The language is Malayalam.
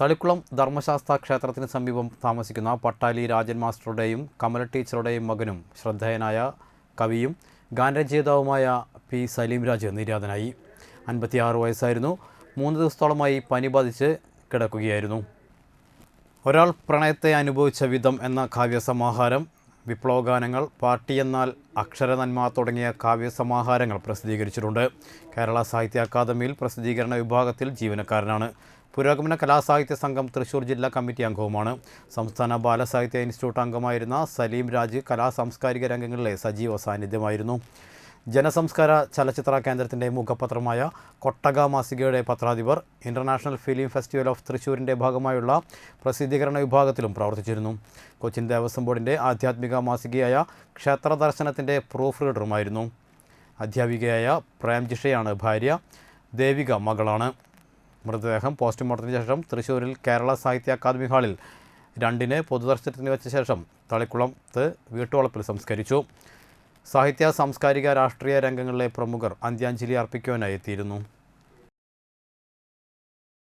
തളിക്കുളം ധർമ്മശാസ്ത്ര ക്ഷേത്രത്തിന് സമീപം താമസിക്കുന്ന പട്ടാലി രാജൻ മാസ്റ്ററുടെയും കമല ടീച്ചറുടെയും മകനും ശ്രദ്ധേയനായ കവിയും ഗാനരചയിതാവുമായ പി സലീം രാജ് നിര്യാതനായി. അൻപത്തിയാറ് വയസ്സായിരുന്നു. മൂന്ന് ദിവസത്തോളമായി പനി ബാധിച്ച് കിടക്കുകയായിരുന്നു. ഒരാൾ പ്രണയത്തെ അനുഭവിച്ച വിധം എന്ന കാവ്യസമാഹാരം വിപ്ലവഗാനങ്ങൾ പാർട്ടി എന്നാൽ അക്ഷരനന്മ തുടങ്ങിയ കാവ്യസമാഹാരങ്ങൾ പ്രസിദ്ധീകരിച്ചിട്ടുണ്ട്. കേരള സാഹിത്യ അക്കാദമിയിൽ പ്രസിദ്ധീകരണ വിഭാഗത്തിൽ ജീവനക്കാരനാണ്. പുരോഗമന കലാസാഹിത്യ സംഘം തൃശൂർ ജില്ലാ കമ്മിറ്റി അംഗവുമാണ്. സംസ്ഥാന ബാലസാഹിത്യ ഇൻസ്റ്റിറ്റ്യൂട്ട് അംഗമായിരുന്ന സലീം രാജ് കലാ സാംസ്കാരിക രംഗങ്ങളിലെ സജീവ സാന്നിധ്യമായിരുന്നു. ജനസംസ്കാര ചലച്ചിത്ര കേന്ദ്രത്തിന്റെ മുഖപത്രമായ കൊട്ടക മാസികയുടെ പത്രാധിപർ ഇന്റർനാഷണൽ ഫിലിം ഫെസ്റ്റിവൽ ഓഫ് തൃശ്ശൂരിന്റെ ഭാഗമായുള്ള പ്രസിദ്ധീകരണ വിഭാഗത്തിലും പ്രവർത്തിച്ചിരുന്നു. കൊച്ചിൻ ദേവസ്വം ബോർഡിന്റെ ആധ്യാത്മിക മാസികയായ ക്ഷേത്ര ദർശനത്തിന്റെ പ്രൂഫ് റീഡറുമായിരുന്നു. അധ്യാപികയായ പ്രേംജിഷയാണ് ഭാര്യ ദേവിക മകളാണ്. മൃതദേഹം പോസ്റ്റ്മോർട്ടത്തിന് ശേഷം തൃശ്ശൂരിൽ കേരള സാഹിത്യ അക്കാദമി ഹാളിൽ രണ്ടിന് പൊതുദർശനത്തിന് വെച്ച ശേഷം തളിക്കുളത്ത് വീട്ടുവളപ്പിൽ സംസ്കരിച്ചു. സാഹിത്യ സാംസ്കാരിക രാഷ്ട്രീയ രംഗങ്ങളിലെ പ്രമുഖർ അന്ത്യാഞ്ജലി അർപ്പിക്കുവാനായി എത്തിയിരുന്നു.